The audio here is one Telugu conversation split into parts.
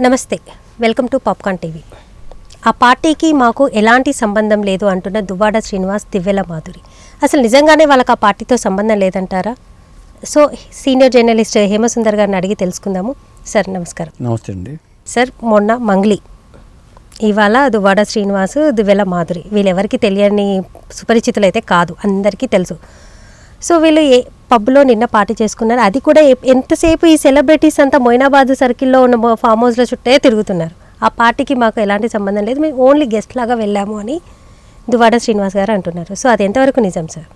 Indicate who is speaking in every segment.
Speaker 1: నమస్తే వెల్కమ్ టు పాప్కార్న్ టీవీ. ఆ పార్టీకి మాకు ఎలాంటి సంబంధం లేదు అంటున్న దువ్వాడ శ్రీనివాస్ దివ్యల మాధురి. అసలు నిజంగానే వాళ్ళకి ఆ పార్టీతో సంబంధం లేదంటారా? సో సీనియర్ జర్నలిస్ట్ హేమసుందర్ గారిని అడిగి తెలుసుకుందాము. సార్ నమస్కారం.
Speaker 2: నమస్తే అండి.
Speaker 1: సార్ మొన్న మంగ్లీ ఇవాళ దువ్వాడ శ్రీనివాస్ దివ్యల మాధురి. వీళ్ళెవరికి తెలియని సుపరిచితులు అయితే కాదు అందరికీ తెలుసు. సో వీళ్ళు ఏ పబ్లో నిన్న పార్టీ చేసుకున్నారు. అది కూడా ఎంతసేపు ఈ సెలబ్రిటీస్ అంతా మొయినాబాద్ సర్కిల్లో ఉన్న ఫామ్ హౌస్లో చుట్టే తిరుగుతున్నారు. ఆ పార్టీకి మాకు ఎలాంటి సంబంధం లేదు. మేము ఓన్లీ గెస్ట్ లాగా వెళ్ళాము అని దువ్వాడ శ్రీనివాస్ గారు అంటున్నారు. సో అది ఎంతవరకు నిజం సార్?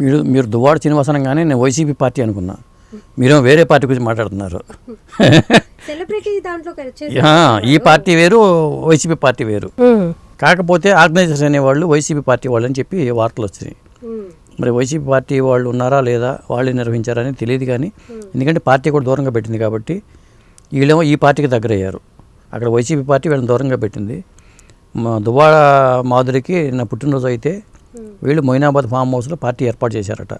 Speaker 2: మీరు మీరు దువ్వాడ శ్రీనివాసనంగానే నేను వైసీపీ పార్టీ అనుకున్నా. మీరేమో వేరే పార్టీ గురించి మాట్లాడుతున్నారు.
Speaker 1: సెలబ్రిటీ దాంట్లో
Speaker 2: యా, ఈ పార్టీ వేరు వైసీపీ పార్టీ వేరు. కాకపోతే ఆర్గనైజర్స్ అనేవాళ్ళు వైసీపీ పార్టీ వాళ్ళు అని చెప్పి వార్తలు వచ్చినాయి. మరి వైసీపీ పార్టీ వాళ్ళు ఉన్నారా లేదా వాళ్ళు నిర్వహించారని తెలియదు కానీ ఎందుకంటే పార్టీ కూడా దూరంగా పెట్టింది కాబట్టి వీళ్ళేమో ఈ పార్టీకి దగ్గర అయ్యారు అక్కడ వైసీపీ పార్టీ వీళ్ళని దూరంగా పెట్టింది. మా దువ్వాడ మాధురికి నా పుట్టినరోజు అయితే వీళ్ళు మొయినాబాద్ ఫామ్ హౌస్లో పార్టీ ఏర్పాటు చేశారట.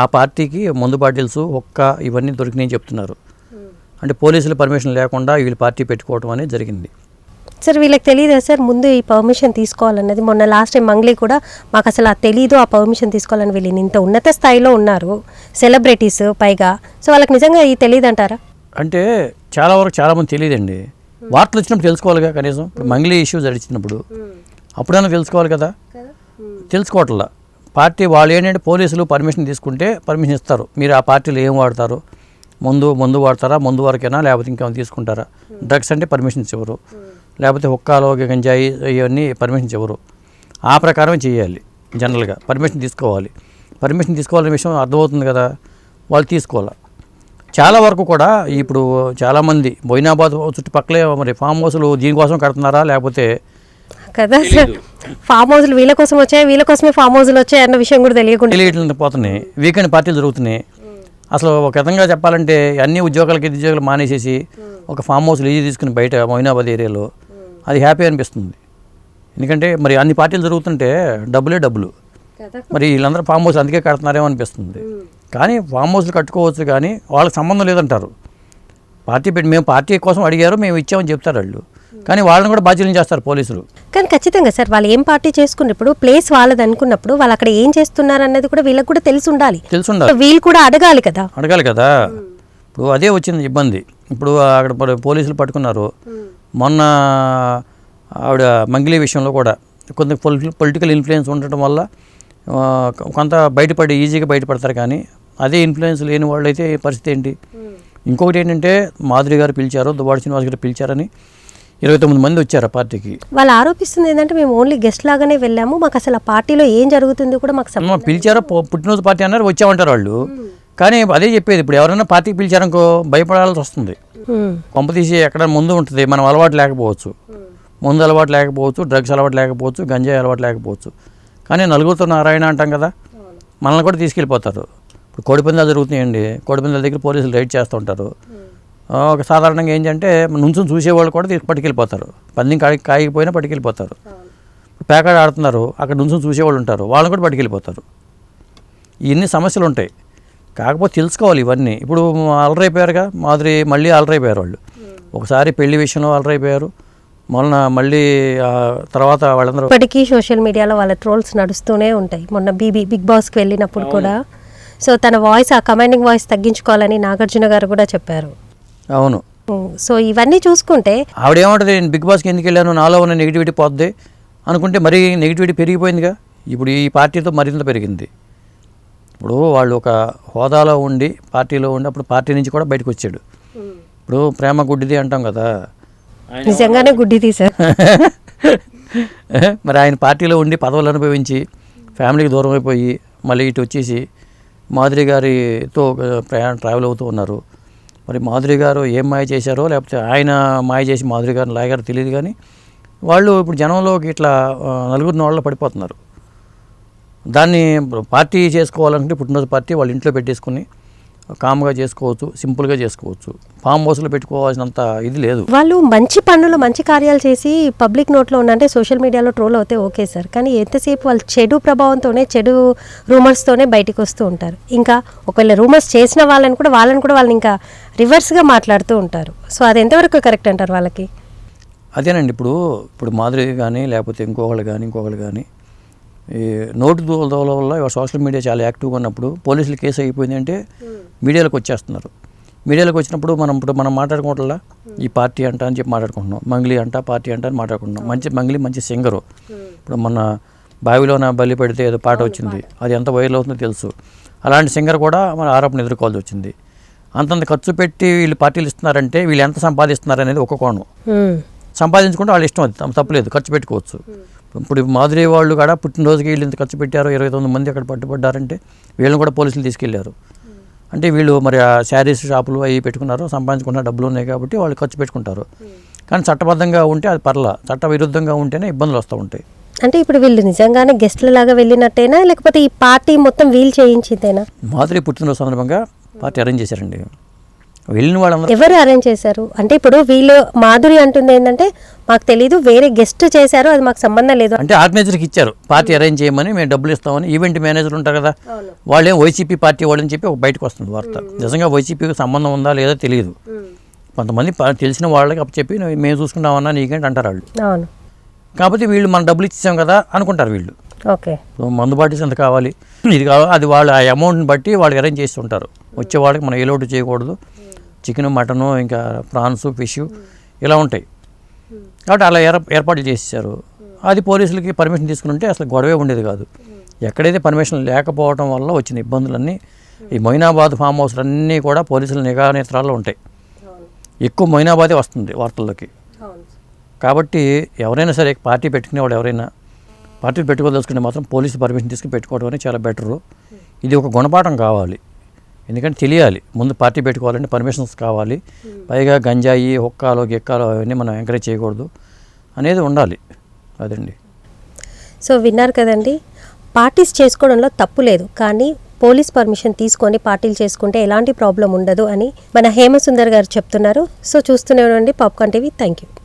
Speaker 2: ఆ పార్టీకి ముందు బాటిల్స్ ఒక్క ఇవన్నీ దొరికినాయని చెప్తున్నారు. అంటే పోలీసుల పర్మిషన్ లేకుండా వీళ్ళు పార్టీ పెట్టుకోవడం అనేది జరిగింది.
Speaker 1: సార్ వీళ్ళకి తెలియదా సార్ ముందు ఈ పర్మిషన్ తీసుకోవాలన్నది? మొన్న లాస్ట్ టైం మంగ్లీ కూడా మాకు అసలు ఆ తెలీదు ఆ పర్మిషన్ తీసుకోవాలని వీళ్ళు ఇంత ఉన్నత స్థాయిలో ఉన్నారు సెలబ్రిటీస్ పైగా. సో వాళ్ళకి నిజంగా ఈ తెలియదు అంటారా
Speaker 2: అంటే చాలా వరకు చాలామంది తెలియదండి వార్తలు వచ్చినప్పుడు తెలుసుకోవాలిగా కనీసం. ఇప్పుడు మంగ్లీ ఇష్యూ జరిచినప్పుడు అప్పుడైనా తెలుసుకోవాలి కదా? తెలుసుకోవట్లా. పార్టీ వాళ్ళు ఏంటంటే పోలీసులు పర్మిషన్ తీసుకుంటే పర్మిషన్ ఇస్తారు. మీరు ఆ పార్టీలో ఏం వాడతారు? మందు మందు వాడతారా? మందు వరకేనా? లేకపోతే ఇంకేమైనా తీసుకుంటారా? డ్రగ్స్ అంటే పర్మిషన్స్ ఇవ్వరు లేకపోతే హుక్కాలో గంజాయి ఇవన్నీ పర్మిషన్స్ ఇవ్వరు. ఆ ప్రకారం చేయాలి జనరల్గా. పర్మిషన్ తీసుకోవాలి. పర్మిషన్ తీసుకోవాలనే విషయం అర్థమవుతుంది కదా. వాళ్ళు తీసుకోవాలి? చాలా వరకు కూడా ఇప్పుడు చాలామంది బోయినాబాద్ చుట్టుపక్కలే మరి ఫామ్ హౌస్లు దీనికోసం కడుతున్నారా? లేకపోతే
Speaker 1: కదా సార్. ఫామ్ హౌస్లు వీళ్ళ కోసం వచ్చాయి? వీళ్ళ కోసమే ఫామ్ హౌస్లు వచ్చాయి? అన్న విషయం కూడా తెలియకుండా.
Speaker 2: తెలియట్లేదు పోతున్నాయి. వీకెండ్ పార్టీలు జరుగుతున్నాయి. అసలు ఒక విధంగా చెప్పాలంటే అన్ని ఉద్యోగాలకి ఉద్యోగాలు మానేసేసి ఒక ఫామ్ హౌస్ లీజు తీసుకుని బయట మొయినాబాద్ ఏరియాలో అది హ్యాపీ అనిపిస్తుంది. ఎందుకంటే మరి అన్ని పార్టీలు జరుగుతుంటే డబ్బులే డబ్బులు. మరి వీళ్ళందరూ ఫామ్ హౌస్ అందుకే కడుతున్నారేమో అనిపిస్తుంది. కానీ ఫామ్ హౌస్లు కట్టుకోవచ్చు కానీ వాళ్ళకి సంబంధం లేదంటారు. పార్టీ పెట్టి మేము పార్టీ కోసం అడిగారు మేము ఇచ్చామని చెప్తారు వాళ్ళు. కానీ వాళ్ళని కూడా బాధ్యతలు చేస్తారు పోలీసులు.
Speaker 1: కానీ ఖచ్చితంగా సార్ వాళ్ళు ఏం పార్టీ చేసుకున్నప్పుడు ప్లేస్ వాళ్ళది అనుకున్నప్పుడు వాళ్ళు అక్కడ ఏం చేస్తున్నారు అన్నది కూడా వీళ్ళకి కూడా తెలిసి ఉండాలి.
Speaker 2: తెలుసుండాలి.
Speaker 1: సో వీళ్ళు కూడా అడగాలి కదా.
Speaker 2: అడగాలి కదా. ఇప్పుడు అదే వచ్చింది ఇబ్బంది. ఇప్పుడు అక్కడ పోలీసులు పట్టుకున్నారు. మొన్న ఆవిడ మంగిలి విషయంలో కూడా కొంత పొలిటికల్ ఇన్ఫ్లుయెన్స్ ఉండటం వల్ల కొంత బయటపడి ఈజీగా బయటపడతారు కానీ అదే ఇన్ఫ్లుయెన్స్ లేని వాళ్ళు అయితే పరిస్థితి ఏంటి? ఇంకొకటి ఏంటంటే మాధురి గారు పిలిచారు దువ్వాడ శ్రీనివాస్ గారు పిలిచారని ఇరవై తొమ్మిది మంది వచ్చారు పార్టీకి.
Speaker 1: వాళ్ళు ఆరోపిస్తుంది ఏంటంటే మేము ఓన్లీ గెస్ట్ లాగానే వెళ్ళాము మాకు అసలు ఆ పార్టీలో ఏం జరుగుతుంది కూడా మాకు
Speaker 2: పిలిచారో పుట్టినరోజు పార్టీ అన్నారు వచ్చామంటారు వాళ్ళు. కానీ అదే చెప్పేది ఇప్పుడు ఎవరైనా పార్టీకి పిలిచారనుకో భయపడాల్సి వస్తుంది. కొంప తీసి ఎక్కడ ముందు ఉంటుంది మనం అలవాటు లేకపోవచ్చు. ముందు అలవాటు లేకపోవచ్చు డ్రగ్స్ అలవాటు లేకపోవచ్చు గంజాయి అలవాటు లేకపోవచ్చు. కానీ నలుగురితో నారాయణ అంటాం కదా మనల్ని కూడా తీసుకెళ్ళిపోతారు. ఇప్పుడు కోడిపందాలు జరుగుతున్నాయండి కోడిపందాల దగ్గర పోలీసులు రైడ్ చేస్తూ ఉంటారు. ఆ, ఒక సాధారణంగా ఏంటంటే నుంచుని చూసేవాళ్ళు కూడా పట్టుకెళ్ళిపోతారు. పందెం కాయ కాయకపోయినా పట్టుకెళ్ళిపోతారు. పేకాడ ఆడుతున్నారు అక్కడ నుంచుని చూసేవాళ్ళు ఉంటారు వాళ్ళని కూడా పట్టుకెళ్ళిపోతారు. ఇన్ని సమస్యలు ఉంటాయి. కాకపోతే తెలుసుకోవాలి ఇవన్నీ. ఇప్పుడు అలరైపోయారుగా మాదిరి మళ్ళీ అలరైపోయారు వాళ్ళు. ఒకసారి పెళ్ళి విషయంలో అలరైపోయారు మొన్న మళ్ళీ ఆ తర్వాత వాళ్ళందరూ
Speaker 1: ఇప్పటికీ సోషల్ మీడియాలో వాళ్ళ ట్రోల్స్ నడుస్తూనే ఉంటాయి. మొన్న బీబీ బిగ్ బాస్కి వెళ్ళినప్పుడు కూడా. సో తన వాయిస్ ఆ కమాండింగ్ వాయిస్ తగ్గించుకోవాలని నాగార్జున గారు కూడా చెప్పారు.
Speaker 2: అవును.
Speaker 1: సో ఇవన్నీ చూసుకుంటే
Speaker 2: ఆవిడ ఏమంటుంది నేను బిగ్ బాస్కి ఎందుకు వెళ్ళాను? నాలో ఉన్న నెగిటివిటీ పోద్ది. అనుకుంటే మరీ నెగిటివిటీ పెరిగిపోయిందిగా. ఇప్పుడు ఈ పార్టీతో మరింత పెరిగింది. ఇప్పుడు వాళ్ళు ఒక హోదాలో ఉండి పార్టీలో ఉండి అప్పుడు పార్టీ నుంచి కూడా బయటకు వచ్చాడు. ఇప్పుడు ప్రేమ గుడ్డిది అంటాం కదా.
Speaker 1: నిజంగానే గుడ్డి తీసారు
Speaker 2: మరి ఆయన పార్టీలో ఉండి పదవులు అనుభవించి ఫ్యామిలీకి దూరం అయిపోయి మళ్ళీ ఇటు వచ్చేసి మాధురి గారితో ప్రయాణం ట్రావెల్ అవుతూ ఉన్నారు. మరి మాధురి గారు ఏం మాయ చేశారో లేకపోతే ఆయన మాయ చేసి మాధురి గారిని లాగారో తెలియదు కానీ వాళ్ళు ఇప్పుడు జనంలోకి ఇట్లా ఆ, నలుగురు నోళ్ళ పడిపోతున్నారు. దాన్ని పార్టీ చేసుకోవాలంటే పుట్టినరోజు పార్టీ వాళ్ళ ఇంట్లో పెట్టేసుకుని కామ్గా చేసుకోవచ్చు సింపుల్గా చేసుకోవచ్చు. ఫామ్ హౌస్లో పెట్టుకోవాల్సినంత ఇది లేదు.
Speaker 1: వాళ్ళు మంచి పనులు మంచి కార్యాలు చేసి పబ్లిక్ నోట్లో ఉన్న అంటే సోషల్ మీడియాలో ట్రోల్ అవుతే ఓకే సార్. కానీ ఎంతసేపు వాళ్ళు చెడు ప్రభావంతోనే చెడు రూమర్స్తోనే బయటికి వస్తూ ఉంటారు. ఇంకా ఒకవేళ రూమర్స్ చేసిన వాళ్ళని కూడా వాళ్ళని కూడా వాళ్ళని ఇంకా రివర్స్గా మాట్లాడుతూ ఉంటారు. సో అది ఎంతవరకు కరెక్ట్ అంటారు వాళ్ళకి?
Speaker 2: అదేనండి. ఇప్పుడు ఇప్పుడు మాధురి కానీ లేకపోతే ఇంకొకళ్ళు కానీ ఇంకొకళ్ళు కానీ ఈ నోటు దూల వల్ల సోషల్ మీడియా చాలా యాక్టివ్గా ఉన్నప్పుడు పోలీసులు కేసు అయిపోయింది అంటే మీడియాలోకి వచ్చేస్తున్నారు. మీడియాలోకి వచ్చినప్పుడు మనం ఇప్పుడు మనం మాట్లాడుకోవట్లా? ఈ పార్టీ అంట అని చెప్పి మాట్లాడుకుంటున్నాం. మంగ్లీ అంట పార్టీ అంట అని మాట్లాడుకుంటున్నాం. మంచి మంగ్లీ మంచి సింగరు. ఇప్పుడు మొన్న బావిలోన బలి పెడితే ఏదో పాట వచ్చింది. అది ఎంత వైరల్ అవుతుందో తెలుసు. అలాంటి సింగర్ కూడా మన ఆరోపణ ఎదుర్కోవాల్సి వచ్చింది. అంతంత ఖర్చు పెట్టి వీళ్ళు పార్టీలు ఇస్తున్నారంటే వీళ్ళు ఎంత సంపాదిస్తున్నారు అనేది ఒక కోణం. సంపాదించుకుంటే వాళ్ళ ఇష్టం అది. తప్పలేదు ఖర్చు పెట్టుకోవచ్చు. ఇప్పుడు మాధురి వాళ్ళు కూడా పుట్టినరోజుకి వీళ్ళు ఇంత ఖర్చు పెట్టారు ఇరవై తొమ్మిది మంది అక్కడ పట్టుబడ్డారంటే వీళ్ళని కూడా పోలీసులు తీసుకెళ్ళారు. అంటే వీళ్ళు మరి ఆ శారీస్ షాపులు అవి పెట్టుకున్నారు సంపాదించుకున్న డబ్బులు ఉన్నాయి కాబట్టి వాళ్ళు ఖర్చు పెట్టుకుంటారు. కానీ చట్టబద్ధంగా ఉంటే అది పర్లా చట్ట విరుద్ధంగా ఉంటేనే ఇబ్బందులు వస్తూ ఉంటాయి.
Speaker 1: అంటే ఇప్పుడు వీళ్ళు నిజంగానే గెస్ట్ల లాగా వెళ్ళినట్టేనా? లేకపోతే ఈ పార్టీ మొత్తం వీల్ చేయించిందేనా?
Speaker 2: మాధురి పుట్టినరోజు సందర్భంగా పార్టీ అరేంజ్ చేశారండి. వెళ్ళిన వాళ్ళందరూ
Speaker 1: ఎవరు అరేంజ్ చేశారు? అంటే ఇప్పుడు వీళ్ళు మాధురి అంటుంది ఏంటంటే మాకు తెలీదు వేరే గెస్ట్ చేశారు అది మాకు సంబంధం లేదు.
Speaker 2: అంటే ఆర్గనైజర్కి ఇచ్చారు పార్టీ అరేంజ్ చేయమని మేము డబ్బులు ఇస్తామని ఈవెంట్ మేనేజర్ ఉంటారు కదా వాళ్ళేం వైసీపీ పార్టీ వాళ్ళని చెప్పి ఒక బయటకు వస్తుంది వార్త. నిజంగా వైసీపీకి సంబంధం ఉందా లేదా తెలియదు కొంతమంది తెలిసిన వాళ్ళకి అప్పు చెప్పి మేము చూసుకుంటామన్నా నీకేంటి అంటారు వాళ్ళు.
Speaker 1: అవును.
Speaker 2: కాకపోతే వీళ్ళు మనం డబ్బులు ఇచ్చాం కదా అనుకుంటారు వీళ్ళు.
Speaker 1: ఓకే.
Speaker 2: మందు బాటిల్స్ ఎంత కావాలి? ఇది కావాలి అది వాళ్ళు ఆ అమౌంట్ని బట్టి వాళ్ళకి అరేంజ్ చేసి ఉంటారు వచ్చే వాళ్ళకి మనం ఏ లోటు చేయకూడదు చికెన్ మటను ఇంకా ప్రాన్స్ ఫిష్ ఇలా ఉంటాయి. కాబట్టి అలా ఏర్ ఏర్పాట్లు చేసేసారు అది పోలీసులకి పర్మిషన్ తీసుకుని ఉంటే అసలు గొడవే ఉండేది కాదు. ఎక్కడైతే పర్మిషన్ లేకపోవడం వల్ల వచ్చిన ఇబ్బందులన్నీ ఈ మొయినాబాద్ ఫామ్ హౌస్లు అన్నీ కూడా పోలీసుల నిఘా నేత్రాల్లో ఉంటాయి. ఎక్కువ మొయినాబాదే వస్తుంది వార్తల్లోకి. కాబట్టి ఎవరైనా సరే పార్టీ పెట్టుకునే వాడు ఎవరైనా పార్టీ పెట్టుకోదలుచుకుంటే మాత్రం పోలీసు పర్మిషన్ తీసుకుని పెట్టుకోవడం అనేది చాలా బెటరు. ఇది ఒక గుణపాఠం కావాలి. ఎందుకంటే తెలియాలి. ముందు పార్టీ పెట్టుకోవాలంటే పర్మిషన్స్ కావాలి. పైగా గంజాయి హొక్కాలు గిక్కాలో అవన్నీ మనం ఎంకరేజ్ చేయకూడదు అనేది ఉండాలి. అదండి.
Speaker 1: సో విన్నారు కదండి. పార్టీస్ చేసుకోవడంలో తప్పు లేదు. కానీ పోలీస్ పర్మిషన్ తీసుకొని పార్టీలు చేసుకుంటే ఎలాంటి ప్రాబ్లం ఉండదు అని మన హేమసుందర్ గారు చెప్తున్నారు. సో చూస్తూనే ఉండండి. Popcorn TV. Thank you